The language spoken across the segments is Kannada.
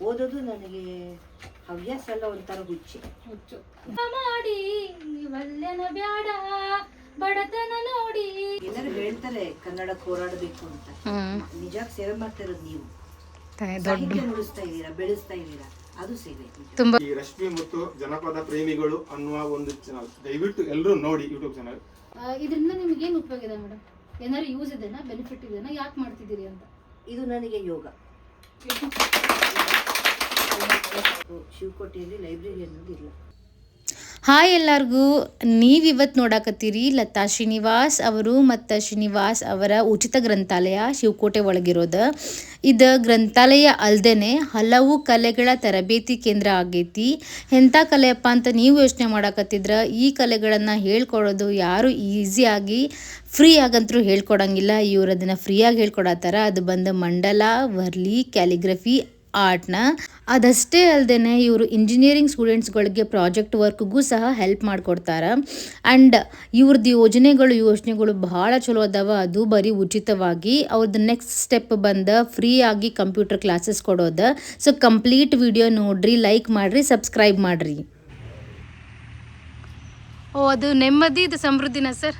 ಓದೋದು ನನಗೆ ಹವ್ಯಾಸ ಅಲ್ಲ ಒಂಥರ ಗುಚ್ಚಿ ಹುಚ್ಚು. ಮಾಡಿ ಬ್ಯಾಡ ಬಡತನ ನೋಡಿ. ಎಲ್ಲರೂ ಹೇಳ್ತಾರೆ ಕನ್ನಡ ಹೋರಾಡಬೇಕು ಅಂತ. ನಿಜಕ್ಕೆ ಸೇವೆ ಮಾಡ್ತಾ ಇರೋದು ನೀವು ಇದ್ದೀರಾ ಬೆಳೆಸ್ತಾ ಇದ್ದೀರಾ ಅದು ಸೇವೆ. ತುಂಬಾ ಈ ರಶ್ಮಿ ಮತ್ತು ಜನಪದ ಪ್ರೇಮಿಗಳು ಅನ್ನುವ ಒಂದು ಚಾನಲ್ ದಯವಿಟ್ಟು ಎಲ್ಲರೂ ನೋಡಿ ಯೂಟ್ಯೂಬ್ ಚಾನಲ್ ಇದರಿಂದ ನಿಮ್ಗೆ ಏನು ಉಪಯೋಗ ಇದೆ ಮೇಡಮ್ ಏನಾದ್ರು ಯೂಸ್ ಇದೆನಾ ಬೆನಿಫಿಟ್ ಇದೆನಾ ಯಾಕೆ ಮಾಡ್ತಿದ್ದೀರಿ ಅಂತ? ಇದು ನನಗೆ ಯೋಗ. ಶಿವಕೋಟೆಯಲ್ಲಿ ಲೈಬ್ರರಿ ಅನ್ನೋದು ಇಲ್ಲ. ಹಾಯ್ ಎಲ್ಲರಿಗೂ. ನೀವಿವತ್ತು ನೋಡಾಕತ್ತೀರಿ ಲತಾ ಶ್ರೀನಿವಾಸ್ ಅವರು ಮತ್ತು ಶ್ರೀನಿವಾಸ್ ಅವರ ಉಚಿತ ಗ್ರಂಥಾಲಯ ಶಿವಕೋಟೆ ಒಳಗಿರೋದು. ಇದು ಗ್ರಂಥಾಲಯ ಅಲ್ಲದೇ ಹಲವು ಕಲೆಗಳ ತರಬೇತಿ ಕೇಂದ್ರ ಆಗೈತಿ. ಎಂಥ ಕಲೆಯಪ್ಪ ಅಂತ ನೀವು ಯೋಚನೆ ಮಾಡಾಕತ್ತಿದ್ರೆ. ಈ ಕಲೆಗಳನ್ನು ಹೇಳ್ಕೊಡೋದು ಯಾರು ಈಸಿಯಾಗಿ ಫ್ರೀ ಆಗಂತರೂ ಹೇಳ್ಕೊಡಂಗಿಲ್ಲ. ಇವ್ರು ಅದನ್ನು ಫ್ರೀಯಾಗಿ ಹೇಳ್ಕೊಡತ್ತಾರ. ಅದು ಬಂದು ಮಂಡಲ, ವರ್ಲಿ, ಕ್ಯಾಲಿಗ್ರಫಿ ಆರ್ಟ್ನ. ಅದಷ್ಟೇ ಅಲ್ಲದೆ ಇವರು ಇಂಜಿನಿಯರಿಂಗ್ ಸ್ಟೂಡೆಂಟ್ಸ್ಗಳಿಗೆ ಪ್ರಾಜೆಕ್ಟ್ ವರ್ಕ್ಗೂ ಸಹ ಹೆಲ್ಪ್ ಮಾಡಿಕೊಡ್ತಾರೆ. ಆ್ಯಂಡ್ ಇವ್ರದ್ದು ಯೋಜನೆಗಳು ಯೋಜನೆಗಳು ಬಹಳ ಚಲೋ ಅದಾವ. ಅದು ಬರೀ ಉಚಿತವಾಗಿ ಅವ್ರದ್ದು ನೆಕ್ಸ್ಟ್ ಸ್ಟೆಪ್ ಬಂದ ಫ್ರೀ ಆಗಿ ಕಂಪ್ಯೂಟರ್ ಕ್ಲಾಸಸ್ ಕೊಡೋದು. ಸೊ ಕಂಪ್ಲೀಟ್ ವಿಡಿಯೋ ನೋಡ್ರಿ ಲೈಕ್ ಮಾಡಿರಿ ಸಬ್ಸ್ಕ್ರೈಬ್ ಮಾಡಿರಿ. ಓ ಅದು ನೆಮ್ಮದಿ ಇದು ಸಮೃದ್ಧಿನ ಸರ್?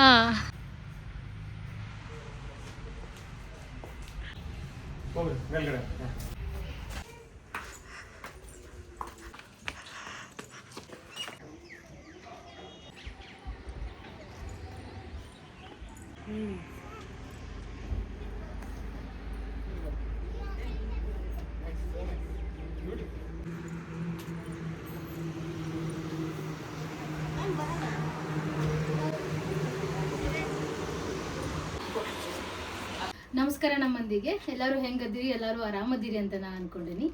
ಹಾಂ. போகுது மேல்கடை. ம். ನಮಸ್ಕಾರ ನಮ್ಮ ಮಂದಿಗೆ ಎಲ್ಲರೂ ಹೆಂಗದಿರಿ ಎಲ್ಲರೂ ಆರಾಮದಿರಿ ಅಂತ ನಾನು ಅನ್ಕೊಂಡಿನಿ.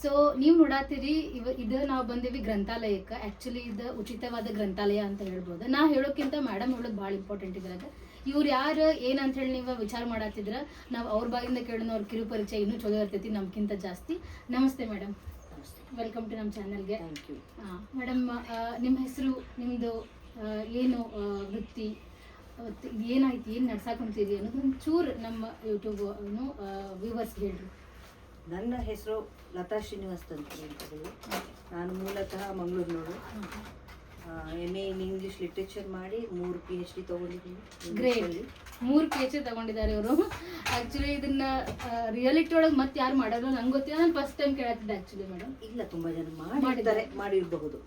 ಸೊ ನೀವು ನೋಡಾತೀರಿ ಇವ ಇದು ನಾವು ಬಂದೀವಿ ಗ್ರಂಥಾಲಯಕ್ಕೆ. ಆ್ಯಕ್ಚುಲಿ ಇದು ಉಚಿತವಾದ ಗ್ರಂಥಾಲಯ ಅಂತ ಹೇಳ್ಬೋದು. ನಾ ಹೇಳೋಕ್ಕಿಂತ ಮೇಡಮ್ ಹೇಳೋದು ಭಾಳ ಇಂಪಾರ್ಟೆಂಟ್ ಇದ್ರಾಗ. ಇವ್ರು ಯಾರು ಏನಂತ ಹೇಳಿ ನೀವು ವಿಚಾರ ಮಾಡತ್ತಿದ್ರ ನಾವು ಅವ್ರ ಬಾಯಿಂದ ಕೇಳೋಣ ಅವ್ರ ಕಿರು ಪರಿಚಯ ಇನ್ನೂ ಚಲೋ ಇರ್ತೈತಿ ನಮ್ಗಿಂತ ಜಾಸ್ತಿ. ನಮಸ್ತೆ ಮೇಡಮ್ ವೆಲ್ಕಮ್ ಟು ನಮ್ಮ ಚಾನಲ್ಗೆ ಥ್ಯಾಂಕ್ ಯು ಮೇಡಮ್ ನಿಮ್ಮ ಹೆಸರು ನಿಮ್ಮದು ಏನು ವೃತ್ತಿ? ಏನಾಯ್ತು ಏನು ನಡ್ಸಾಕೊಂತೀರಿ ಅನ್ನೋದು ಒಂದು ಚೂರು ನಮ್ಮ ಯೂಟ್ಯೂಬ್ ವ್ಯೂವರ್ಸ್ಗೆ ಹೇಳ್ರಿ. ನನ್ನ ಹೆಸರು ಲತಾ ಶ್ರೀನಿವಾಸ್ ಅಂತ ಹೇಳ್ತಾರೆ ನಾನು ಮೂಲತಃ ಮಂಗಳೂರಿನವರು M A in English literature ಮಾಡಿ ಮೂರು ಪಿ ಎಚ್ ಡಿ ತೊಗೊಂಡಿದ್ದೀನಿ ಗ್ರೇಟ್ ಮೂರು ಪಿ ಎಚ್ ಡಿ ತಗೊಂಡಿದ್ದಾರೆ ಇವರು ಆ್ಯಕ್ಚುಲಿ ಇದನ್ನ ರಿಯಾಲಿಟಿ ಒಳಗೆ ಮತ್ತೆ ಯಾರು ಮಾಡೋದು ನಂಗೆ ಗೊತ್ತಿಲ್ಲ. ನಾನು ಫಸ್ಟ್ ಟೈಮ್ ಕೇಳತ್ತಿದ್ದೆ ಆ್ಯಕ್ಚುಲಿ ಮೇಡಮ್ ಇಲ್ಲ ತುಂಬಾ ಜನ ಮಾಡಿದ್ದಾರೆ. ಮಾಡಿರಬಹುದು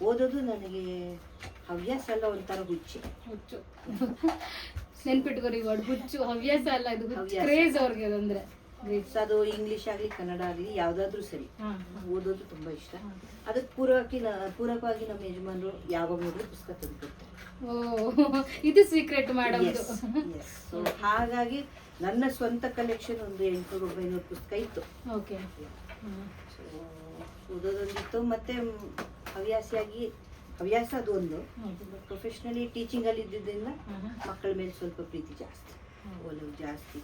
ಓದೋದು ನನಗೆ ಹವ್ಯಾಸ ಅಲ್ಲ ಒಂಥರ ಹುಚ್ಚು. ಹುಚ್ಚು. ನೆನ್ಪಿಟ್ಕೋರಿ ವರ್ಡ್ ಹುಚ್ಚು ಹವ್ಯಾಸ ಅಲ್ಲ ಇದು. ಕ್ರೇಜ್ ಅವ್ರಿಗೆ ಅದಂದ್ರೆ ಅದು ಇಂಗ್ಲಿಷ್ ಆಗಲಿ ಕನ್ನಡ ಆಗಲಿ ಯಾವುದಾದ್ರೂ ಸರಿ. ಓದೋದು ತುಂಬಾ ಇಷ್ಟ. ಅದಕ್ಕೆ ಪೂರಕವಾಗಿ ಪೂರಕವಾಗಿ ನಮ್ಮ ಯಜಮಾನರು ಯಾವಾಗ ನೋಡಿದ್ರು ಪುಸ್ತಕ ತಂದುಕೊಡ್ತಾರೆ ಇದು ಸೀಕ್ರೆಟ್ ಸೊ ಹಾಗಾಗಿ ನನ್ನ ಸ್ವಂತ ಕಲೆಕ್ಷನ್ ಒಂದು ಎಂಟುನೂರು ಒಂಬೈನೂರು ಪುಸ್ತಕ ಇತ್ತು. ಓಕೆ ಓದೋದೊಂದಿತ್ತು. ಮತ್ತೆ ಹವ್ಯಾಸಿಯಾಗಿ ಹವ್ಯಾಸ ಅದು ಒಂದು. ಪ್ರೊಫೆಷ್ನಲಿ ಟೀಚಿಂಗ್ ಅಲ್ಲಿ ಇದ್ದಿದ್ದರಿಂದ ಮಕ್ಕಳ ಮೇಲೆ ಸ್ವಲ್ಪ ಪ್ರೀತಿ ಜಾಸ್ತಿ ಒಲವು ಜಾಸ್ತಿ.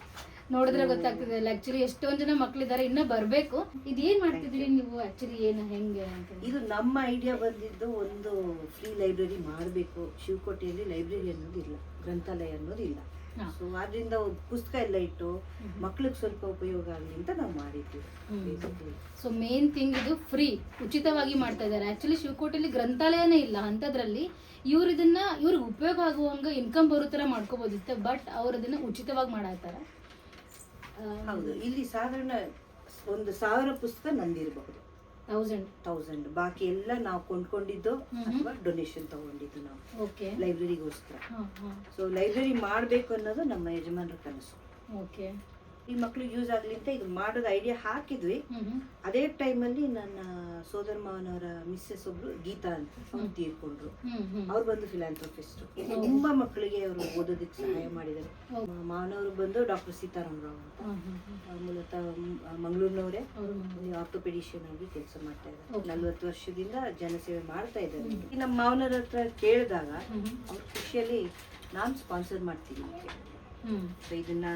ನೋಡಿದ್ರೆ ಗೊತ್ತಾಗ್ತದೆ ಆಕ್ಚುಲಿ ಎಷ್ಟೊಂದ್ ಜನ ಮಕ್ಳಿದ್ದಾರೆ ಇನ್ನ ಬರ್ಬೇಕು. ಇದೇನ್ ಮಾಡ್ತಿದ್ರಿ ನೀವು? ಆಕ್ಚುಲಿ ಏನು ಹೆಂಗೆ ಅಂತ ಇದು ನಮ್ಮ ಐಡಿಯಾ ಬಂದಿದ್ದು ಒಂದು ಫ್ರೀ ಲೈಬ್ರರಿ ಮಾಡಬೇಕು. ಶಿವಕೋಟೆಯಲ್ಲಿ ಲೈಬ್ರರಿ ಅನ್ನೋದು ಇಲ್ಲ ಗ್ರಂಥಾಲಯ ಅನ್ನೋದು ಇಲ್ಲ. ಹಾ. ಸೊ ಅದರಿಂದ ಒಂದ್ ಪುಸ್ತಕ ಎಲ್ಲ ಇಟ್ಟು ಮಕ್ಳಿಗೆ ಸ್ವಲ್ಪ ಉಪಯೋಗ ಆಗಲಿ ಅಂತ ನಾವು ಮಾಡಿದ್ವಿ. ಸೊ ಮೇನ್ ಥಿಂಗ್ ಇದು ಫ್ರೀ ಉಚಿತವಾಗಿ ಮಾಡ್ತಾ ಇದ್ದಾರೆ. ಆಕ್ಚುಲಿ ಶಿವಕೋಟೆಯಲ್ಲಿ ಗ್ರಂಥಾಲಯನೇ ಇಲ್ಲ ಅಂಥದ್ರಲ್ಲಿ ಇವ್ರು ಇದನ್ನ ಇವ್ರಿಗೆ ಉಪಯೋಗ ಆಗುವಂಗ ಇನ್ಕಮ್ ಬರೋ ಥರ ಮಾಡ್ಕೋಬೋದಿತ್ತು ಬಟ್ ಅವ್ರು ಅದನ್ನ ಉಚಿತವಾಗಿ ಮಾಡಾತಾರ ಹೌದು ಇಲ್ಲಿ ಸಾಧಾರಣ ಒಂದು ಸಾವಿರ ಪುಸ್ತಕ ನಂದಿರಬಹುದು. ತೌಸಂಡ್ ತೌಸಂಡ್ ಬಾಕಿ ಎಲ್ಲ ನಾವು ಕೊಂಡ್ಕೊಂಡಿದ್ದು ಅಥವಾ ಡೊನೇಷನ್ ತಗೊಂಡಿದ್ದು ನಾವು. ಓಕೆ ಲೈಬ್ರರಿಗೋಸ್ಕರ ಸೊ ಲೈಬ್ರರಿ ಮಾಡಬೇಕು ಅನ್ನೋದು ನಮ್ಮ ಯಜಮಾನರ ಕನಸು. ಓಕೆ ಈ ಮಕ್ಕಳು ಯೂಸ್ ಆಗಲಿ ಅಂತ ಇದು ಮಾಡೋದು ಐಡಿಯಾ ಹಾಕಿದ್ವಿ. ಅದೇ ಟೈಮಲ್ಲಿ ನನ್ನ ಸೋದರ ಮಾವನವರ ಮಿಸ್ಸೆಸ್ ಒಬ್ರು ಗೀತಾ ಅಂತ ಅವ್ರು ತೀರ್ಕೊಂಡ್ರು. ಅವ್ರು ಬಂದು ಫಿಲಾಂಥ್ರೋಪಿಸ್ಟ್ ತುಂಬಾ ಮಕ್ಕಳಿಗೆ ಅವರು ಓದೋದಕ್ಕೆ ಸಹಾಯ ಮಾಡಿದ್ದಾರೆ. ಮಾವನವರು ಬಂದು ಡಾಕ್ಟರ್ ಸೀತಾರಾಮರಾವ್ ಹಾಂ ಹಾಂ ಹಾಂ ಮೂಲತಃ ಮಂಗಳೂರಿನವರೇ. ಅವರು ಆರ್ಥೋಪೆಡಿಷಿಯನ್ ಆಗಿ ಕೆಲಸ ಮಾಡ್ತಾ ಇದ್ದಾರೆ. ನಲ್ವತ್ತು ವರ್ಷದಿಂದ ಜನಸೇವೆ ಮಾಡ್ತಾ ಇದ್ದಾರೆ. ನಮ್ಮ ಮಾವನವ್ರ ಹತ್ರ ಕೇಳಿದಾಗ ಅವ್ರ ಖುಷಿಯಲ್ಲಿ ನಾನು ಸ್ಪಾನ್ಸರ್ ಮಾಡ್ತೀನಿ. ಸೊ ಇದನ್ನ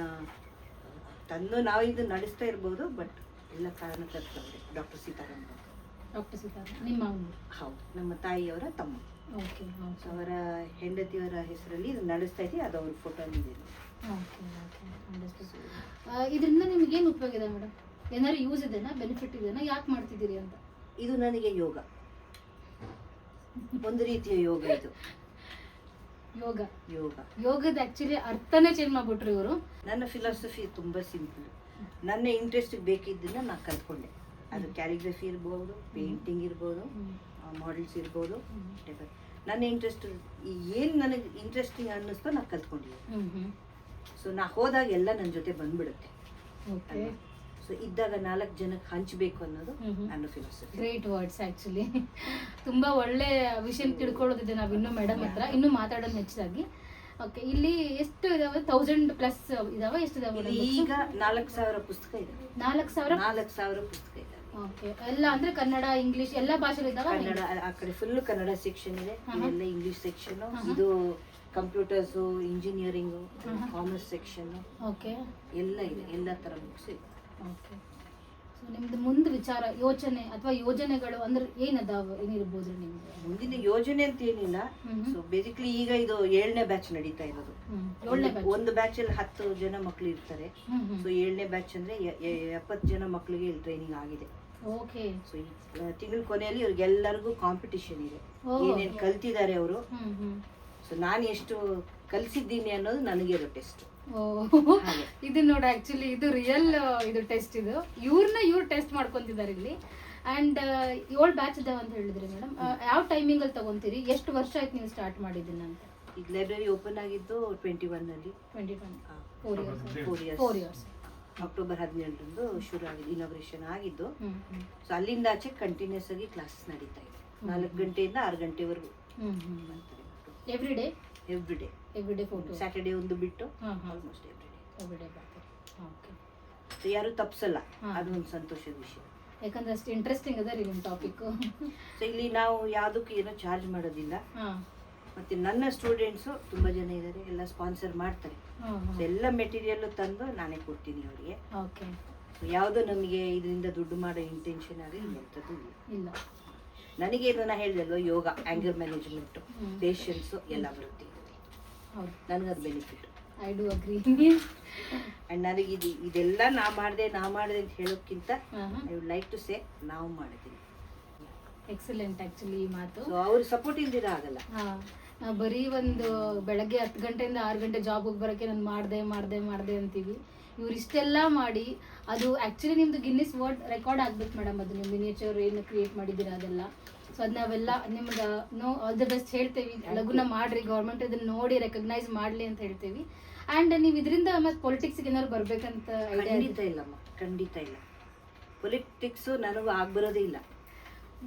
ತಂದು ನಾವು ಇದು ನಡೆಸ್ತಾ ಇರ್ಬೋದು ಬಟ್ ಎಲ್ಲ ಕಾರಣಕರ್ತವ್ರೆ ಡಾಕ್ಟರ್ ಸೀತಾರಾಮ್ ಡಾಕ್ಟರ್ ಸೀತಾರಾಮ್ ನಿಮ್ಮ ಹೌದು ನಮ್ಮ ತಾಯಿಯವರ ತಮ್ಮ. ಓಕೆ ಅವರ ಹೆಂಡತಿಯವರ ಹೆಸರಲ್ಲಿ ಇದು ನಡೆಸ್ತಾ ಇದ್ದೀವಿ ಅದು ಅವ್ರ ಫೋಟೋ ಇದೆ. ಓಕೆ ಓಕೆ ಅಂಡರ್ಸ್ಟುಡ್ ಇದರಿಂದ ನಿಮ್ಗೆ ಏನು ಉಪಯೋಗ ಇದೆ ಮೇಡಮ್? ಏನಾದ್ರು ಯೂಸ್ ಇದೆನಾ? ಬೆನಿಫಿಟ್ ಇದೆನಾ? ಯಾಕೆ ಮಾಡ್ತಿದ್ದೀರಿ ಅಂತ? ಇದು ನನಗೆ ಯೋಗ. ಒಂದು ರೀತಿಯ ಯೋಗ ಇದು. ಯೋಗ. ಯೋಗ. ಯೋಗದ ಆಕ್ಚುಲಿ ಅರ್ಥನೇ ಚೇಂಜ್ ಮಾಡ್ಬಿಟ್ರು ಇವರು. ನನ್ನ ಫಿಲಾಸಫಿ ತುಂಬ ಸಿಂಪಲ್ ನನ್ನ ಇಂಟ್ರೆಸ್ಟ್ ಬೇಕಿದ್ದನ್ನ ನಾನು ಕಲ್ತ್ಕೊಂಡೆ. ಅದು ಕ್ಯಾಲಿಗ್ರಫಿ ಇರ್ಬೋದು ಪೇಂಟಿಂಗ್ ಇರ್ಬೋದು ಮಾಡೆಲ್ಸ್ ಇರ್ಬೋದು. ನನ್ನ ಇಂಟ್ರೆಸ್ಟ್ ಏನು ನನಗೆ ಇಂಟ್ರೆಸ್ಟಿಂಗ್ ಅನ್ನಿಸ್ತೋ ನಾನು ಕಲ್ತ್ಕೊಂಡಿದ್ದೀನಿ ಸೊ ನಾ ಹೋದಾಗ ಎಲ್ಲ ನನ್ನ ಜೊತೆ ಬಂದ್ಬಿಡುತ್ತೆ. ಓಕೆ ಸೊ ಇದ್ದಾಗ ನಾಲ್ಕು ಜನಕ್ಕೆ ಹಂಚಬೇಕು ಅನ್ನೋದು. ನನ್ನ ಫಿಲಾಸಫಿ ಗ್ರೇಟ್ ವರ್ಡ್ಸ್ ಆಕ್ಚುಲಿ ತುಂಬಾ ಒಳ್ಳೆ ವಿಷಯ ತಿಳ್ಕೊಳ್ಳೋದಿದೆ ನಾವು ಇನ್ನೂ ಮೇಡಮ್ ಹತ್ರ. ಇನ್ನೂ ಮಾತಾಡೋದು ಹೆಚ್ಚಾಗಿ ಓಕೆ ಇಲ್ಲಿ ಎಷ್ಟು ಇದಾವೆ? ತೌಸಂಡ್ ಪ್ಲಸ್ ಇದಾವೆ? ಎಷ್ಟು ಇದಾವೆ ಈಗ ನಾಲ್ಕು ಸಾವಿರ ಪುಸ್ತಕ ಇದೆ. ನಾಲ್ಕು ಸಾವಿರ? ನಾಲ್ಕು ಸಾವಿರ ಪುಸ್ತಕ ಇದೆ. ಓಕೆ ಎಲ್ಲ ಅಂದ್ರೆ ಕನ್ನಡ ಇಂಗ್ಲಿಷ್ ಎಲ್ಲ ಭಾಷೆಗಳು ಇದಾವೆ? ಕನ್ನಡ ಆ ಕಡೆ ಫುಲ್ ಕನ್ನಡ ಸೆಕ್ಷನ್ ಇದೆ. ಎಲ್ಲ ಇಂಗ್ಲಿಷ್ ಸೆಕ್ಷನ್ ಇದು computers engineering commerce section okay ಎಲ್ಲ ಇದೆ. ಎಲ್ಲ ತರ ಬುಕ್ಸ್ ಇದೆ ಓಕೆ ಸೊ ನಿಮ್ದು ಮುಂದೆ ವಿಚಾರ ಯೋಚನೆ ಅಥವಾ ಯೋಜನೆಗಳು ಅಂದ್ರೆ ಏನದಾವ ಏನಿರ್ಬೋದು ನಿಮ್ದು ಮುಂದಿನ ಯೋಜನೆ ಅಂತ ಏನಿಲ್ಲ. ಸೊ ಬೇಸಿಕ್ಲಿ ಈಗ ಇದು ಏಳನೇ ಬ್ಯಾಚ್ ನಡೀತಾ ಇರೋದು. ಏಳನೇ ಒಂದು- ಬ್ಯಾಚ್ ಅಲ್ಲಿ ಹತ್ತು ಜನ ಮಕ್ಳು ಇರ್ತಾರೆ. ಸೊ ಏಳನೇ ಬ್ಯಾಚ್ ಅಂದ್ರೆ ಎಪ್ಪತ್ತು ಜನ ಮಕ್ಕಳಿಗೆ ಇಲ್ಲಿ ಟ್ರೈನಿಂಗ್ ಆಗಿದೆ. ಓಕೆ ಸೊ ಈ ತಿಂಗಳ ಕೊನೆಯಲ್ಲಿ ಇವ್ರಿಗೆಲ್ಲರಿಗೂ ಕಾಂಪಿಟಿಷನ್ ಇದೆ. ಏನೇನ್ ಕಲ್ತಿದ್ದಾರೆ ಅವರು. ಸೊ ನಾನು ಎಷ್ಟು ಕಲಿಸಿದ್ದೀನಿ ಅನ್ನೋದು ನನಗೆ ಇರೋ ಟೆಸ್ಟ್ ಓ ಹಾಗೆ. ಇದು ನೋಡಿ ಆಕ್ಚುಲಿ ಇದು ರಿಯಲ್ ಇದು ಟೆಸ್ಟ್ ಇದು. ಇವ್ರನ್ನ ಇವ್ರು ಟೆಸ್ಟ್ ಮಾಡ್ಕೊಂತಿದ್ದಾರೆ ಇಲ್ಲಿ. ಅಂಡ್ ಏಳು ಬ್ಯಾಚ್ ಇದಾವೆ ಅಂತ ಹೇಳಿದ್ರಿ ಮೇಡಮ್ ಯಾವ ಟೈಮಿಂಗ್ ಅಲ್ಲಿ ತಗೊಂತೀರಿ? ಎಷ್ಟು ವರ್ಷ ಆಯ್ತು ನೀವು ಸ್ಟಾರ್ಟ್ ಮಾಡಿದ್ದೀನ ಅಂತ? ಈಗ ಲೈಬ್ರರಿ ಓಪನ್ ಆಗಿದ್ದು ಟ್ವೆಂಟಿ ಒನ್ ಅಲ್ಲಿ twenty twenty four years four years four years October ಹದಿನೆಂಟರಂದು ಶುರು ಆಗಿದೆ ಇನಾಗ್ರೇಷನ್ ಆಗಿದ್ದು. ಸೊ ಅಲ್ಲಿಂದ ಆಚೆ ಕಂಟಿನ್ಯೂಸ್ ಆಗಿ ಕ್ಲಾಸ್ ನಡೀತಾ ಇದೆ. ನಾಲ್ಕು ಗಂಟೆಯಿಂದ ಆರು ಗಂಟೆವರೆಗೂ ಹ್ಮ್ ಹ್ಮ್. ಮಾಡ್ತಾರೆ every day every day every day photo Saturday ಒಂದು ಬಿಟ್ಟು ಆಲ್ಮೋಸ್ಟ್ ಎವ್ರಿಡೇ ಎವ್ರಿ ಡೇ ಬರ್ತಾರೆ ಓಕೆ ಸೊ ಯಾರು ತಪ್ಸಲ್ಲ. ಅದೊಂದು ಸಂತೋಷದ ವಿಷಯ. ಯಾಕಂದ್ರೆ ಅಷ್ಟು ಇಂಟ್ರೆಸ್ಟಿಂಗ್ ಅದ ರೀ ನಿಮ್ಮ ಟಾಪಿಕ್ಕು ಸೊ ಇಲ್ಲಿ ನಾವು ಯಾವುದಕ್ಕೂ ಏನೋ ಚಾರ್ಜ್ ಮಾಡೋದಿಲ್ಲ. ಮತ್ತೆ ನನ್ನ ಸ್ಟೂಡೆಂಟ್ಸು ತುಂಬ ಜನ ಇದ್ದಾರೆ ಎಲ್ಲ ಸ್ಪಾನ್ಸರ್ ಮಾಡ್ತಾರೆ. ಸೊ ಎಲ್ಲ ಮೆಟೀರಿಯಲ್ ತಂದು ನಾನೇ ಕೊಡ್ತೀನಿ ಅವರಿಗೆ. ಓಕೆ ಯಾವುದೋ ನಮಗೆ ಇದರಿಂದ ದುಡ್ಡು ಮಾಡೋ ಇಂಟೆನ್ಷನ್ ಆಗಲಿ ಎಂಥದ್ದು ಇಲ್ಲ. ಇಲ್ಲ. ನನಗೆ ಇದನ್ನ ಹೇಳಿದಲ್ವ ಯೋಗ ಆಂಗರ್ ಮ್ಯಾನೇಜ್ಮೆಂಟ್. ಪೇಷನ್ಸು ಎಲ್ಲ ಬರುತ್ತೆ. ಹೌದು ನನಗದು benefit I do agree and ನನಗೆ ಇದು ಇದೆಲ್ಲ ನಾ ಮಾಡಿದೆ ನಾ ಮಾಡಿದೆ ಅಂತ ಹೇಳೋಕ್ಕಿಂತ I would like to say ನಾವು ಮಾಡಿದ್ದೀವಿ ಎಕ್ಸಲೆಂಟ್ ಆ್ಯಕ್ಚುಲಿ ಈ ಮಾತು. ಸೊ ಅವ್ರ ಸಪೋರ್ಟ್ ಇಲ್ದಿರ ಆಗಲ್ಲ. ಹಾಂ ನಾವು ಬರೀ ಒಂದು ಬೆಳಗ್ಗೆ ಹತ್ತು ಗಂಟೆಯಿಂದ ಆರು ಗಂಟೆ ಜಾಬ್ ಹೋಗಿ ಬರೋಕ್ಕೆ ನಾನು ಮಾಡಿದೆ ಮಾಡಿದೆ ಮಾಡಿದೆ ಅಂತೀವಿ. ಇವ್ರು ಇಷ್ಟೆಲ್ಲ ಮಾಡಿ ಅದು ಆ್ಯಕ್ಚುಲಿ ನಿಮ್ಮದು ಗಿನ್ನಿಸ್ ವರ್ಡ್ ರೆಕಾರ್ಡ್ ಆಗ್ಬೇಕು ಮೇಡಮ್ ಅದು ನೀವು ಮಿನಿಯೇಚರ್ ಏನು ಕ್ರಿಯೇಟ್ ಮಾಡಿದ್ದೀರಾ ಅದೆಲ್ಲ. ಸೊ ಅದ್ ನಾವೆಲ್ಲ ನಿಮ್ಗೆ ನೋ ಆಲ್ ದ ಬೆಸ್ಟ್ ಹೇಳ್ತೇವಿ. ಲಘುನ ಮಾಡ್ರಿ ಗೌರ್ಮೆಂಟ್ ಇದನ್ನ ನೋಡಿ ರೆಕಗ್ನೈಸ್ ಮಾಡಲಿ ಅಂತ ಹೇಳ್ತೇವಿ. ಆ್ಯಂಡ್ ನೀವು ಇದರಿಂದ ಮತ್ತೆ ಪೊಲಿಟಿಕ್ಸ್ ಏನಾದ್ರು ಬರ್ಬೇಕಂತ ಖಂಡಿತ ಇಲ್ಲಮ್ಮ ಖಂಡಿತ ಇಲ್ಲ. ಪೊಲಿಟಿಕ್ಸು ನನಗೂ ಆಗ್ಬರೋದೇ ಇಲ್ಲ.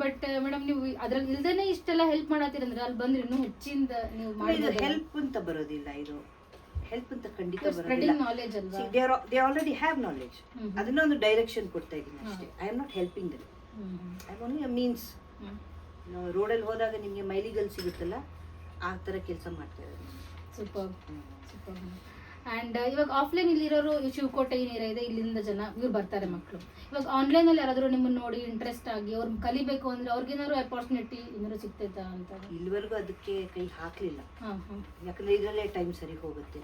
ಬಟ್ ಮೇಡಮ್ ನೀವು ಅದ್ರಲ್ಲಿ ಇಲ್ದೇನೆ ಇಷ್ಟೆಲ್ಲ ಹೆಲ್ಪ್ ಮಾಡತ್ತೀರಂದ್ರೆ ಅಲ್ಲಿ ಬಂದ್ರೆ ಇನ್ನೂ ಹೆಚ್ಚಿಂದ ನೀವು ಇದು ಹೆಲ್ಪ್ ಅಂತ ಬರೋದಿಲ್ಲ ಇದು. ಹೆಲ್ಪ್ ಅಂತ ಖಂಡಿತ ಬರೋದಿಲ್ಲ. ಸ್ಪ್ರೆಡಿಂಗ್ ನಾಲೆಜ್ ಅಲ್ವಾ? They already have knowledge. ಅದನ್ನ ಒಂದು ಡೈರೆಕ್ಷನ್ ಕೊಡ್ತಾ ಇದ್ದೀನಿ ಅಷ್ಟೇ. I am not helping them I am only a means ರೋಡಲ್ಲಿ ಹೋದಾಗ ನಿಮಗೆ ಮೈಲಿಗಲ್ ಸಿಗುತ್ತಲ್ಲ ಆ ಥರ ಕೆಲಸ ಮಾಡ್ತಾ ಇದ್ದಾರೆ. ಸೂಪರ್ ಸೂಪರ್ ಆ್ಯಂಡ್ ಇವಾಗ ಆಫ್ಲೈನ್ ಇಲ್ಲಿರೋರು ಶಿವಕೋಟೆ ಏನಿರ ಇದೆ ಇಲ್ಲಿಂದ ಜನ ಇವ್ರು ಬರ್ತಾರೆ ಮಕ್ಕಳು ಇವಾಗ ಆನ್ಲೈನಲ್ಲಿ ಯಾರಾದರೂ ನಿಮ್ಮನ್ನು ನೋಡಿ ಇಂಟ್ರೆಸ್ಟ್ ಆಗಿ ಅವ್ರು ಕಲಿಬೇಕು ಅಂದ್ರೆ ಅವ್ರಿಗೇನಾದ್ರು ಅಪಾರ್ಚುನಿಟಿ ಏನಾದ್ರು ಸಿಗ್ತೈತಾ ಅಂತ? ಇಲ್ಲಿವರೆಗೂ ಅದಕ್ಕೆ ಕೈ ಹಾಕಲಿಲ್ಲ. ಹಾಂ ಹಾಂ. ಯಾಕಂದ್ರೆ ಇದರಲ್ಲೇ ಟೈಮ್ ಸರಿ ಹೋಗುತ್ತೆ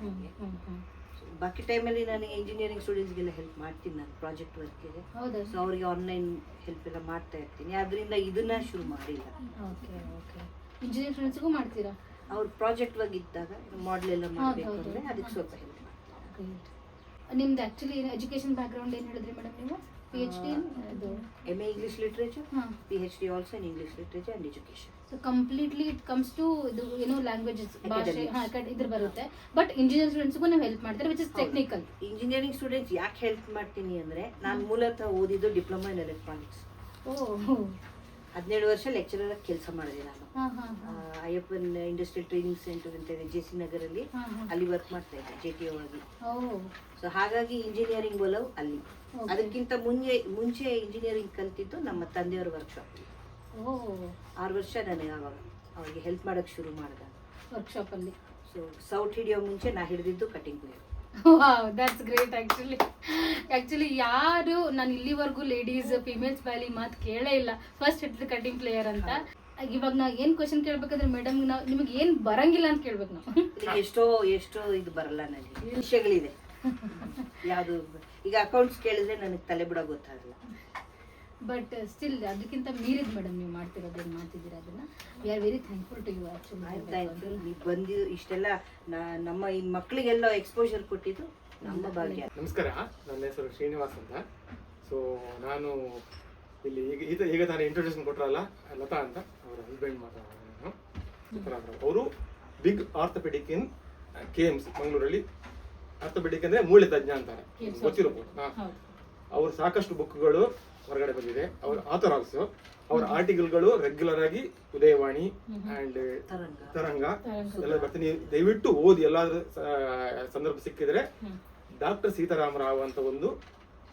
ಬಾಕಿ ಟೈಮಲ್ಲಿ ನಾನು ಇಂಜಿನಿಯರಿಂಗ್ ಸ್ಟೂಡೆಂಟ್ಸ್ಗೆಲ್ಲ ಹೆಲ್ಪ್ ಮಾಡ್ತೀನಿ ನಾನು ಪ್ರಾಜೆಕ್ಟ್ ವರ್ಕಿಗೆ ಹೌದಾ? ಸೊ ಅವರಿಗೆ ಆನ್ಲೈನ್ ಹೆಲ್ಪ್ ಎಲ್ಲ ಮಾಡ್ತಾ ಇರ್ತೀನಿ. ಅದರಿಂದ ಇದನ್ನ ಶುರು ಮಾಡಿಲ್ಲ. ಓಕೆ ಓಕೆ ಇಂಜಿನಿಯರ್ ಫ್ರೆಂಡ್ಸ್ಗೂ ಮಾಡ್ತೀರಾ? ಅವ್ರ ಪ್ರಾಜೆಕ್ಟ್ ವರ್ಕ್ ಇದ್ದಾಗ ಮಾಡೆಲ್ ಎಲ್ಲ ಮಾಡಬೇಕು. ಅಂದರೆ ಅದಕ್ಕೆ ಸ್ವಲ್ಪ ಹೆಲ್ಪ್ ಮಾಡ್ತೀನಿ. ನಿಮ್ದು ಆ್ಯಕ್ಚುಲಿ ಎಜುಕೇಶನ್ ಬ್ಯಾಕ್ಗ್ರೌಂಡ್ ಏನು ಹೇಳಿದ್ರಿ ಮೇಡಮ್ ನೀವು? P H D M A English literature P H D also in English literature and education so completely it comes to ಇದು ಏನೋ ಲ್ಯಾಂಗ್ವೇಜಸ್ ಭಾಷೆ. ಹಾಂ ಇದ್ರ ಬರುತ್ತೆ. ಬಟ್ ಇಂಜಿನಿಯರ್ ಸ್ಟೂಡೆಂಟ್ಸ್ಗೂ ನಾವು ಹೆಲ್ಪ್ ಮಾಡ್ತಾರೆ which is technical engineering students ಯಾಕೆ ಹೆಲ್ಪ್ ಮಾಡ್ತೀನಿ ಅಂದ್ರೆ ನಾನು ಮೂಲತಃ ಓದಿದ್ದು ಡಿಪ್ಲೊಮಾ ಇನ್ ಎಲೆಕ್ಟ್ರಾನಿಕ್ಸ್ ಓ ಹದಿನೇಳು ವರ್ಷ ಲೆಕ್ಚರರ್ ಕೆಲಸ ಮಾಡಿದೆ ನಾನು. ಅಯ್ಯಪ್ಪನ್ ಇಂಡಸ್ಟ್ರಿಯಲ್ ಟ್ರೈನಿಂಗ್ ಸೆಂಟರ್ ಅಂತ ಇದೆ ಜೆ ಸಿ ನಗರಲ್ಲಿ. ಅಲ್ಲಿ ವರ್ಕ್ ಮಾಡ್ತಾ ಇದ್ದೆ ಜೆ ಟಿ ಒಳಗೆ ಸೊ ಹಾಗಾಗಿ ಇಂಜಿನಿಯರಿಂಗ್ ಒಲವು ಅಲ್ಲಿ. ಅದಕ್ಕಿಂತ ಮುಂಚೆ ಮುಂಚೆ ಇಂಜಿನಿಯರಿಂಗ್ ಕಲ್ತಿದ್ದು ನಮ್ಮ ತಂದೆಯವರ ವರ್ಕ್ಶಾಪ್ ಆರು ವರ್ಷ ನನಗೆ ಆವಾಗ ಅವಳಿಗೆ ಹೆಲ್ಪ್ ಮಾಡೋಕೆ ಶುರು ಮಾಡಿದೆ. ವರ್ಕ್ಶಾಪಲ್ಲಿ ಸೊ ಸೌಟ್ ಹಿಡಿಯೋ ಮುಂಚೆ ನಾ ಹಿಡಿದಿದ್ದು cutting plier wow that's great actually actually ಯಾರು ನಾನು ಇಲ್ಲಿವರೆಗೂ ಲೇಡೀಸ್ ಫಿಮೇಲ್ಸ್ ಬ್ಯಾಲಿ ಮಾತು ಕೇಳೇ ಇಲ್ಲ. ಫಸ್ಟ್ ಹಿಡಿದು ಕಟಿಂಗ್ ಪ್ಲೇಯರ್ ಅಂತ. ಇವಾಗ ನಾವು ಏನು ಕ್ವಶನ್ ಕೇಳ್ಬೇಕಂದ್ರೆ ಮೇಡಮ್ ನಾವು ನಿಮಗೆ ಏನು ಬರಂಗಿಲ್ಲ ಅಂತ ಕೇಳ್ಬೇಕು ನಾವು. ಎಷ್ಟೋ ಎಷ್ಟೋ ಇದು ಬರಲ್ಲ ನನಗೆ. ವಿಷಯಗಳಿದೆ. ಯಾವುದು ಈಗ ಅಕೌಂಟ್ಸ್ ಕೇಳಿದ್ರೆ ನನಗೆ ತಲೆ ಬಿಡೋ ಗೊತ್ತಾಗಲ್ಲ. ಬಟ್ ಸ್ಟಿಲ್ ಅದಕ್ಕಿಂತ ಮೀರಿದ್ ಮೇಡಮ್ ನೀವು ಮಾಡ್ತಿರೋದು ಏನು ಮಾಡ್ತಿದ್ದೀರ ಅದನ್ನ? We are very thankful to you actually actually ನೀವು ಬಂದಿದ್ದು ಇಷ್ಟೆಲ್ಲ ನಾ- ನಮ್ಮ ಈ ಮಕ್ಕಳಿಗೆಲ್ಲ ಎಕ್ಸ್ಪೋಜರ್ ಕೊಟ್ಟಿದ್ದು ನಮ್ಮ ಭಾಗ್ಯ. ನಮಸ್ಕಾರ. ನನ್ನ ಹೆಸರು ಶ್ರೀನಿವಾಸ್ ಅಂತ. ಸೊ ನಾನು ಇಲ್ಲಿ ಈಗ ಈಗ ಈಗ ತಾನೇ ಇಂಟ್ರೊಡ್ಯೂಷನ್ ಕೊಟ್ರಲ್ಲ ಲತಾ ಅಂತ ಅವರ ಹಸ್ಬೆಂಡ್ ಮಾತಾಡೋದು ನಾನು ಅವರು big orthopaedic in K MS ಮಂಗಳೂರಲ್ಲಿ. ಆರ್ಥೋಪೆಡಿಕ್ ಅಂದ್ರೆ ಮೂಳೆ ತಜ್ಞ ಅಂತಾರೆ. ಗೊತ್ತಿರಬಹುದು ಅವರು ಹೌದು. ಅವ್ರ ಸಾಕಷ್ಟು ಬುಕ್ಗಳು ಹೊರಗಡೆ ಬಂದಿದೆ. ಅವ್ರ ಆಥರ್ ಆಲ್ಸೋ. ಅವರ ಆರ್ಟಿಕಲ್ಗಳು ರೆಗ್ಯುಲರ್ ಆಗಿ ಉದಯವಾಣಿ ಅಂಡ್ ತರಂಗ. ಎಲ್ಲ ಬರ್ತೀನಿ. ದಯವಿಟ್ಟು ಓದಿ ಎಲ್ಲಾದ್ರೂ ಸಂದರ್ಭ ಸಿಕ್ಕಿದ್ರೆ ಡಾಕ್ಟರ್ ಸೀತಾರಾಮ ರಾವ್ ಅಂತ ಒಂದು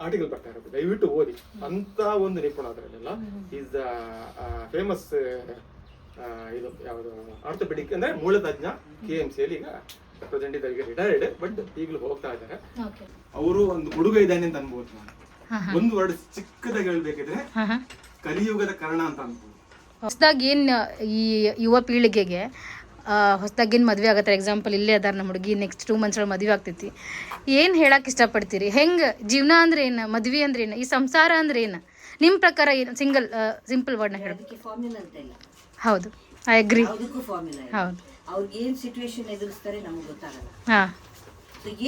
ಆರ್ಟಿಕಲ್ ಬರ್ತಾ ಇರುತ್ತೆ. ದಯವಿಟ್ಟು ಓದಿ. ಅಂತ ಒಂದು ನಿಪುಣ ಅದರಲ್ಲೆಲ್ಲ. ಈಸ್ ಫೇಮಸ್ ಇದು ಯಾವುದು? ಆರ್ಥೋಪೆಡಿಕ್ ಅಂದ್ರೆ ಮೂಳೆ ತಜ್ಞ ಕೆ ಎಂ ಸಿ ಅಲ್ಲಿ ಈಗ ಪ್ರೆಸೆಂಟ್ ಇದ್ದಾರೆ ರಿಟೈರ್ಡ್ ಬಟ್ ಈಗಲೂ ಹೋಗ್ತಾ ಇದ್ದಾರೆ. ಓಕೆ ಅವರು ಒಂದು ಹುಡುಗ ಇದ್ದಾನೆ ಅಂತ ಅನ್ಬೋದು ನಾನು. ಒಂದು ವರ್ಡ್ ಚಿಕ್ಕದಾಗಿ ಹೇಳ್ಬೇಕಿದ್ರೆ ಕಲಿಯುಗದ ಕರ್ಣ ಅಂತ ಅನ್ಬೋದು. ಹೊಸದಾಗಿ ಏನು ಈ ಯುವ ಪೀಳಿಗೆಗೆ ಹೊಸದಾಗಿ ಏನು ಮದುವೆ ಆಗತ್ತೆ? ಎಕ್ಸಾಂಪಲ್ ಇಲ್ಲೇ ಅದಾರ ನಮ್ಮ ಹುಡುಗಿ ನೆಕ್ಸ್ಟ್ ಟೂ ಮಂತ್ಸ್ ಒಳಗೆ ಮದುವೆ ಆಗ್ತೈತಿ. ಏನು ಹೇಳಕ್ಕೆ ಇಷ್ಟಪಡ್ತೀರಿ? ಹೆಂಗೆ ಜೀವನ ಅಂದ್ರೆ ಏನು ಮದುವೆ ಅಂದ್ರೆ ಏನು ಈ ಸಂಸಾರ ಅಂದ್ರೆ ಏನು? ನಿಮ್ಮ ಪ್ರಕಾರ ಏನು ಸಿಂಗಲ್ ಸಿಂಪಲ್ ವರ್ಡ್ನ ಹೇಳ್ಬೇಕು ಹೇಳಬೇಕು ಫಾರ್ಮ್ಯುಲಾ ಅಂತ ಇಲ್ಲ. ಹೌದು. ಐ ಅಗ್ರಿ ಯಾವುದಕ್ಕೂ ಫಾರ್ಮ್ಯುಲಾ ಇಲ್ಲ. ಹೌದು. ಅವ್ರಿಗೆ ಏನು ಸಿಚುವೇಶನ್ ಎದುರಿಸ್ತಾರೆ ನಮಗೆ ಗೊತ್ತಾಗಲ್ಲ. ಹಾಂ.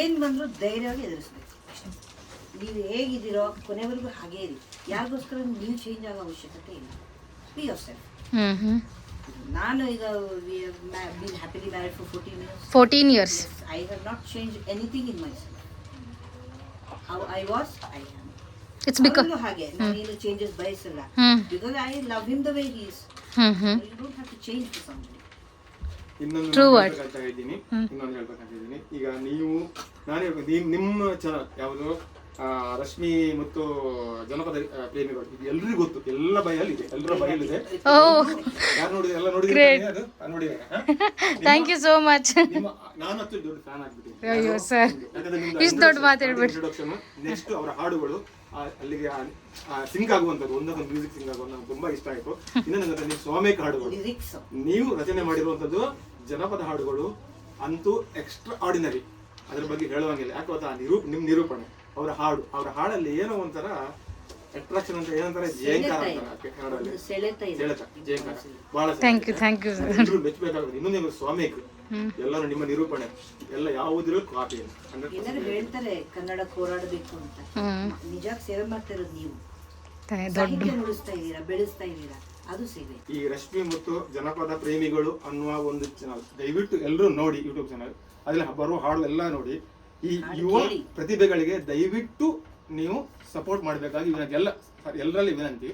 ಏನು ಬಂದರೂ ಧೈರ್ಯವಾಗಿ ಎದುರಿಸ್ಬೇಕು. ನೀವು ಹೇಗಿದ್ದೀರೋ ಕೊನೆವರೆಗೂ ಹಾಗೇ ಇರಿ. ಯಾರಿಗೋಸ್ಕರ ನೀವು ಚೇಂಜ್ ಆಗೋ ಅವಶ್ಯಕತೆ ಇಲ್ಲ. ಬಿ ಯೋರ್ ಸೆಲ್ಫ್ ನಾನು ಈಗ been happily married for fourteen years fourteen years I have not change anything in my self how I was I am it's because ಹಾಗೆ. ನಾನೇನು changes ಬಯಸಲ್ಲ. Because I love him the way he is you don't have to change to somebody ಇನ್ನೊಂದು ಹೇಳ್ಬೇಕಂತ ಇದ್ದೀನಿ. ಇನ್ನೊಂದು ಹೇಳ್ಬೇಕಂತ ಇದ್ದೀನಿ. ಈಗ ನೀವು ನಾನು ನಿಮ್ಮ ಚಾನಲ್ ಯಾವುದು? ರಶ್ಮಿ ಮತ್ತು ಜನಪದ ಪ್ರೇಮಿಗಳು ಇದು ಎಲ್ರಿಗೂ ಗೊತ್ತು. ಎಲ್ಲ ಬೈಯಲ್ಲಿ ಇದೆ ಎಲ್ಲರ ಬೈಯಲ್ಲಿ ಇದೆ. ಯಾರು ನೋಡಿದ್ರೆ ಎಲ್ಲ ನೋಡಿದ್ರೆ ಅದು? ಆ, ನೋಡಿದ್ದಾರೆ ಥ್ಯಾಂಕ್ ಯು ಸೋ ಮಚ್ ನಾನು ದೊಡ್ಡ ಫ್ಯಾನ್ ಆಗ್ಬಿಟ್ಟಿದ್ದೀನಿ. ಅಯ್ಯೋ ಸರ್ ಇಷ್ಟು ದೊಡ್ಡ ಮಾತು. ಇಂಟ್ರೊಡಕ್ಷನ್ ನೆಕ್ಸ್ಟ್ ಅವರ ಹಾಡುಗಳು ಆ, ಅಲ್ಲಿಗೆ ಸಿಂಗ್ ಆಗುವಂಥದ್ದು ಒಂದೊಂದು ಮ್ಯೂಸಿಕ್ ಸಿಂಗ್ ಆಗುವ ನಂಗೆ ತುಂಬಾ ಇಷ್ಟ ಆಯ್ತು. ಇನ್ನೊಂದು ನೀವು ಸ್ವಾಮಿಕ ಹಾಡುಗಳು. ಲಿರಿಕ್ಸ್ ನೀವು ರಚನೆ ಮಾಡಿರುವಂತದ್ದು ಜನಪದ ಹಾಡುಗಳು ಅಂತೂ ಎಕ್ಸ್ಟ್ರಾ ಆರ್ಡಿನರಿ ಅದ್ರ ಬಗ್ಗೆ ಹೇಳುವಂಗಿಲ್ಲ. ಯಾಕೆ ಗೊತ್ತಾ? ನಿರೂಪ ನಿಮ್ ನಿರೂಪಣೆ. ಅವರ ಹಾಡು ಅವರ ಹಾಡಲ್ಲಿ ಏನೋ ಒಂಥರ ಅಟ್ರಾಕ್ಷನ್ ಅಂತ ಏನಂತಾರೆ ಜಯಂಕಾರ ಅಂತಾರೆ ಕನ್ನಡದಲ್ಲಿ ಸೆಳೆತ ಬಹಳ thank you thank you sir ಎಲ್ಲರೂ ಮೆಚ್ಚಬೇಕಾಗುತ್ತೆ. ಇನ್ನೊಂದು ಎಲ್ಲರೂ ನಿಮ್ಮ ನಿರೂಪಣೆ. ಎಲ್ಲ ಯಾವುದಿರೋ ಕಾಪಿ ಎಲ್ಲರೂ ಹೇಳ್ತಾರೆ ಕನ್ನಡ ಹೋರಾಡಬೇಕು ಅಂತ. ನಿಜ ನಿಜಾಗ್ ಸೇವೆ ಮಾಡ್ತಾ ಇರೋದು ನೀವು ದೊಡ್ಡ. ಸಾಹಿತ್ಯ ಉಳಿಸ್ತಾ ಇದ್ದೀರಾ ಬೆಳೆಸ್ತಾ ಇದ್ದೀರಾ ಅದು ಸೇವೆ. ಈ ರಶ್ಮಿ ಮತ್ತು ಜನಪದ ಪ್ರೇಮಿಗಳು ಅನ್ನುವ ಒಂದು ಚಾನಲ್ ದಯವಿಟ್ಟು ಎಲ್ಲರೂ ನೋಡಿ ಯೂಟ್ಯೂಬ್ ಚಾನಲ್ ಅದ್ರಲ್ಲಿ ಬರುವ ಹಾಡು ಎಲ್ಲ ನೋಡಿ. ಈ ಯುವ ಪ್ರತಿಭೆಗಳಿಗೆ ದಯವಿಟ್ಟು ನೀವು ಸಪೋರ್ಟ್ ಮಾಡಬೇಕಾಗಿ ಎಲ್ಲ ಎಲ್ಲರಲ್ಲಿ ವಿನಂತಿ.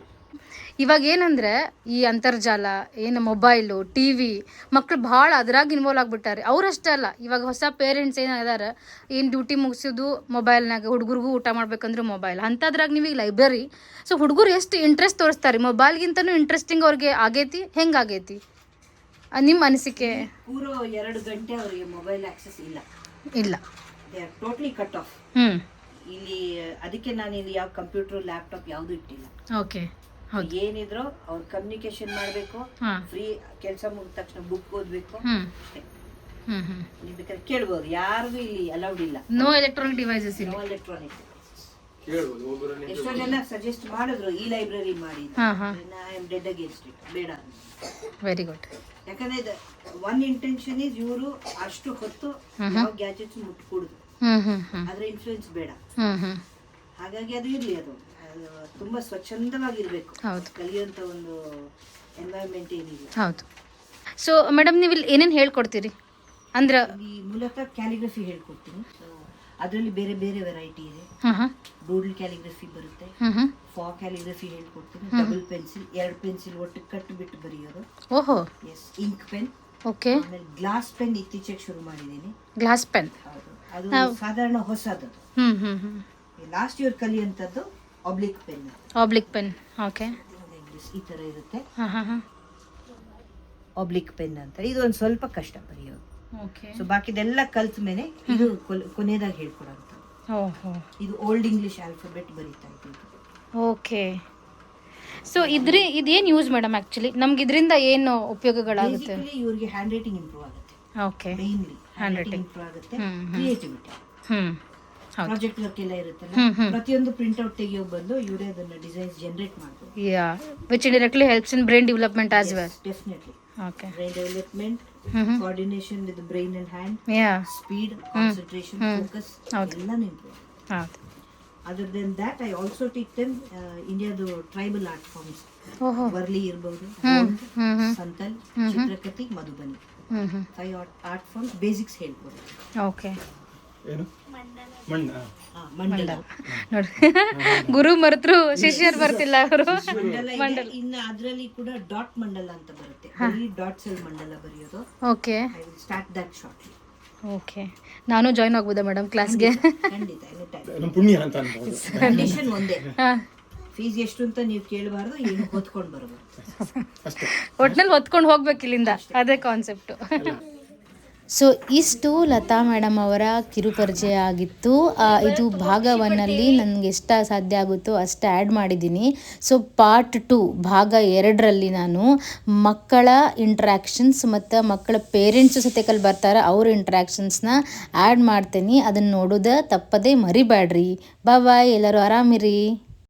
ಇವಾಗ ಏನಂದ್ರೆ ಈ ಅಂತರ್ಜಾಲ ಏನು ಮೊಬೈಲು ಟಿ ವಿ ಮಕ್ಳು ಭಾಳ ಅದ್ರಾಗ ಇನ್ವಾಲ್ವ್ ಆಗ್ಬಿಟ್ಟಾರೆ. ಅವ್ರಷ್ಟೇ ಅಲ್ಲ ಇವಾಗ ಹೊಸ ಪೇರೆಂಟ್ಸ್ ಏನು ಅದಾರ ಏನು ಡ್ಯೂಟಿ ಮುಗಿಸಿದ್ದು ಮೊಬೈಲ್ನಾಗ ಹುಡುಗರಿಗೂ ಊಟ ಮಾಡ್ಬೇಕಂದ್ರೆ ಮೊಬೈಲ್ ಅಂಥದ್ರಾಗ ನೀವು ಈಗ ಲೈಬ್ರರಿ ಸೊ ಹುಡುಗರು ಎಷ್ಟು ಇಂಟ್ರೆಸ್ಟ್ ತೋರಿಸ್ತಾರೆ? ಮೊಬೈಲ್ಗಿಂತನೂ ಇಂಟ್ರೆಸ್ಟಿಂಗ್ ಅವ್ರಿಗೆ ಆಗೈತಿ ಹೆಂಗೆ ಆಗೈತಿ ನಿಮ್ಮ ಅನಿಸಿಕೆ? ಎರಡು ಗಂಟೆ ಅವರಿಗೆ ಮೊಬೈಲ್ ಆಕ್ಸೆಸ್ ಇಲ್ಲ. ಇಲ್ಲ. They are totally cut off hmm. ಇಲ್ಲಿ ಅದಕ್ಕೆ ನಾನು ಇಲ್ಲಿ ಯಾವ ಕಂಪ್ಯೂಟರ್ ಲ್ಯಾಪ್ಟಾಪ್ ಯಾವುದು ಇಟ್ಟಿಲ್ಲ. ಓಕೆ ಹೌದು. ಏನಿದ್ರು ಅವ್ರ ಕಮ್ಯುನಿಕೇಶನ್ ಮಾಡಬೇಕು ಹಾಂ. ಫ್ರೀ ಕೆಲಸ ಮುಗಿದ ತಕ್ಷಣ ಬುಕ್ ಓದಬೇಕು. ಹ್ಮ್. ಹ್ಮ್ ನೀವು ಬೇಕಾದ್ರೆ ಕೇಳ್ಬೋದು ಯಾರಿಗೂ ಇಲ್ಲಿ ಅಲೌಡ್ ಇಲ್ಲ. ನೋ ಎಲೆಕ್ಟ್ರಾನಿಕ್ ಡಿವೈಸಸ್ ಇಲ್ಲ. ನೋ ಎಲೆಕ್ಟ್ರಾನಿಕ್ ಎಷ್ಟೋ ಜನ ಸಜೆಸ್ಟ್ ಮಾಡಿದ್ರು ಈ ಲೈಬ್ರರಿ ಮಾಡಿ ಹಾಂ ಹಾಂ. I am dead against it ಬೇಡ ಅಂತ. ವೆರಿ ಗುಡ್ ಯಾಕಂದ್ರೆ ಒನ್ ಇಂಟೆನ್ಷನ್ ಇಸ್ ಇವರು ಅಷ್ಟು ಹೊತ್ತು ಯಾವ ಗ್ಯಾಜೆಟ್ಸ್ ಮುಟ್ಕೂಡುದು. ಹ್ಞೂ ಅದ್ರ ಇನ್ಫ್ಲೂಯೆನ್ಸ್ ಬೇಡ. ಹಾಗಾಗಿ ಅದು ಇರಲಿ ಅದು. ಅದು ತುಂಬಾ ಸ್ವಚ್ಛಂದವಾಗಿರ್ಬೇಕು. ಹೌದು. ಕಲಿಯುವಂತ ಒಂದು ಎನ್ವೈರ್ಮೆಂಟ್ ಏನಿದೆ ಹೌದು. ಸೊ ಮೇಡಮ್ ನೀವು ಇಲ್ಲಿ ಏನೇನು ಹೇಳ್ಕೊಡ್ತೀರಿ? ಅಂದ್ರೆ ಈ ಮೂಲತಃ ಕ್ಯಾಲಿಗ್ರಫಿ ಹೇಳ್ಕೊಡ್ತೀನಿ. ಅದರಲ್ಲಿ ಬೇರೆ ಬೇರೆ ವೆರೈಟಿ ಇದೆ. ಹಾಂ ಹಾಂ ಡೂಡಲ್ ಕ್ಯಾಲಿಗ್ರಫಿ ಬರುತ್ತೆ. ಫಾ ಕ್ಯಾಲಿಗ್ರಫಿ ಹೇಳ್ಕೊಡ್ತೀನಿ. ಡಬಲ್ ಪೆನ್ಸಿಲ್ ಎರಡು ಪೆನ್ಸಿಲ್ ಒಟ್ಟು ಕಟ್ಟು ಬಿಟ್ಟು ಬರೆಯೋದು ಓಹೋ. ಎಸ್ ಇಂಕ್ ಪೆನ್ ಓಕೆ ಆಮೇಲೆ ಗ್ಲಾಸ್ ಪೆನ್ ಇತ್ತೀಚೆಗೆ ಶುರು ಮಾಡಿದ್ದೀನಿ. ಗ್ಲಾಸ್ ಪೆನ್ ಹೌದು. ಅದು ಸಾಧಾರಣ ಹೊಸದು. Last year ಕಲಿಯುವಂಥದ್ದು oblique pen oblique pen okay ಈ ಥರ ಇರುತ್ತೆ. ಆಬ್ಲಿಕ್ ಪೆನ್ ಅಂತ. ಇದು ಒಂದು ಸ್ವಲ್ಪ ಕಷ್ಟ ಬರೆಯೋದು. ಓಕೆ ಸೊ ಬಾಕಿದೆಲ್ಲ ಕಲ್ತ ಮೇಲೆ ಇದು ಕೊನೆಯದಾಗಿ ಹೇಳ್ಕೊಡೋಂಥ ಓಹೋ ಇದು ಓಲ್ಡ್ ಇಂಗ್ಲಿಷ್ ಆಲ್ಫಾಬೆಟ್ ಬರೀತಾ ಇದ್ದೀವಿ ಓಕೆ. ಸೊ ಇದ್ರೆ ಇದೇನು ಯೂಸ್ ಮೇಡಮ್ ಆ್ಯಕ್ಚುಲಿ ನಮ್ಗೆ ಇದರಿಂದ ಏನು ಉಪಯೋಗಗಳಾಗುತ್ತೆ? ಇವರಿಗೆ ಹ್ಯಾಂಡ್ ರೈಟಿಂಗ್ ಇಂಪ್ರೂವ್ ಆಗುತ್ತೆ. Okay mainly hand. Writing improve ಆಗುತ್ತೆ. Creativity hmm. ಪ್ರಾಜೆಕ್ಟ್ ವರ್ಕ್ ಎಲ್ಲ ಇರುತ್ತಲ್ಲ. ಪ್ರತಿಯೊಂದು ಪ್ರಿಂಟ್ ಔಟ್ ತೆಗಿಯೋ ಬಂದು ಇವರೇ ಅದನ್ನ ಡಿಸೈನ್ಸ್ ಜನರೇಟ್ ಮಾಡ್ಬೋದು. Yeah which directly helps in brain development as well definitely okay brain development coordination with brain and hand speed concentration focus ಎಲ್ಲಾನು ಇಂಪ್ರೂವ್ ಹೌದು. Other than that I also take them ಇಂಡಿಯಾದು ಟ್ರೈಬಲ್ ಆರ್ಟ್ ಫಾರ್ಮ್ಸ್ ವರ್ಲಿ ಇರ್ಬೋದು ಹ್ಮ್. Santhal hmm. Madhubani five art forms basics ಹೇಳ್ಬೋದು. ಓಕೆ ಏನು? ಮಣ್ಣ ಮಂಡಲ. ನೋಡಿ. ಗುರು ಮರೆತರು ಶಿಷ್ಯರು ಬರ್ತಿಲ್ಲ ಅವರು. ಮಂಡಲ. ಇನ್ನು ಅದರಲ್ಲಿ ಕೂಡ ಡಾಟ್ ಮಂಡಲ ಅಂತ ಬರುತ್ತೆ. ಈ ಡಾಟ್ಸ್ ಅಲ್ಲಿ ಮಂಡಲ ಬರೆಯೋದು. Okay. I start that shortly okay. ನಾನು ಜಾಯ್ನ್ ಆಗ್ಬೋದಾ ಮೇಡಮ್ ಕ್ಲಾಸ್ಗೆ? ಖಂಡಿತ ನಮ್ಮ ಪುಣ್ಯ ಅಂತ ಅನ್ಬೋದು. ಕಂಡೀಷನ್ ಒಂದೇ. ಹಾಂ. ಫೀಸ್ ಎಷ್ಟು ಅಂತ ನೀವು ಕೇಳಬಾರ್ದು ಏನು ಹೊತ್ಕೊಂಡು ಬರಬಾರ್ದು ಅಷ್ಟೇ. ಒಟ್ನಲ್ಲಿ ಹೊತ್ಕೊಂಡು ಹೋಗ್ಬೇಕು ಇಲ್ಲಿಂದ ಅದೇ ಕಾನ್ಸೆಪ್ಟು ಸೊ ಇಷ್ಟು ಲತಾ ಮೇಡಮ್ ಅವರ ಕಿರುಪರಿಚಯ ಆಗಿತ್ತು. ಇದು ಭಾಗ ಒನ್ನಲ್ಲಿ ನನಗೆ ಎಷ್ಟು ಸಾಧ್ಯ ಆಗುತ್ತೋ ಅಷ್ಟು ಆ್ಯಡ್ ಮಾಡಿದ್ದೀನಿ. ಸೊ ಪಾರ್ಟ್ ಟು ಭಾಗ ಎರಡರಲ್ಲಿ ನಾನು ಮಕ್ಕಳ ಇಂಟ್ರ್ಯಾಕ್ಷನ್ಸ್ ಮತ್ತು ಮಕ್ಕಳ ಪೇರೆಂಟ್ಸು ಸತೆಕಲ್ಲಿ ಬರ್ತಾರೆ ಅವ್ರ ಇಂಟ್ರ್ಯಾಕ್ಷನ್ಸ್ನ ಆ್ಯಡ್ ಮಾಡ್ತೀನಿ. ಅದನ್ನು ನೋಡೋದು ತಪ್ಪದೇ ಮರಿಬೇಡ್ರಿ ಬಾಯ್ ಎಲ್ಲರೂ ಆರಾಮಿರಿ.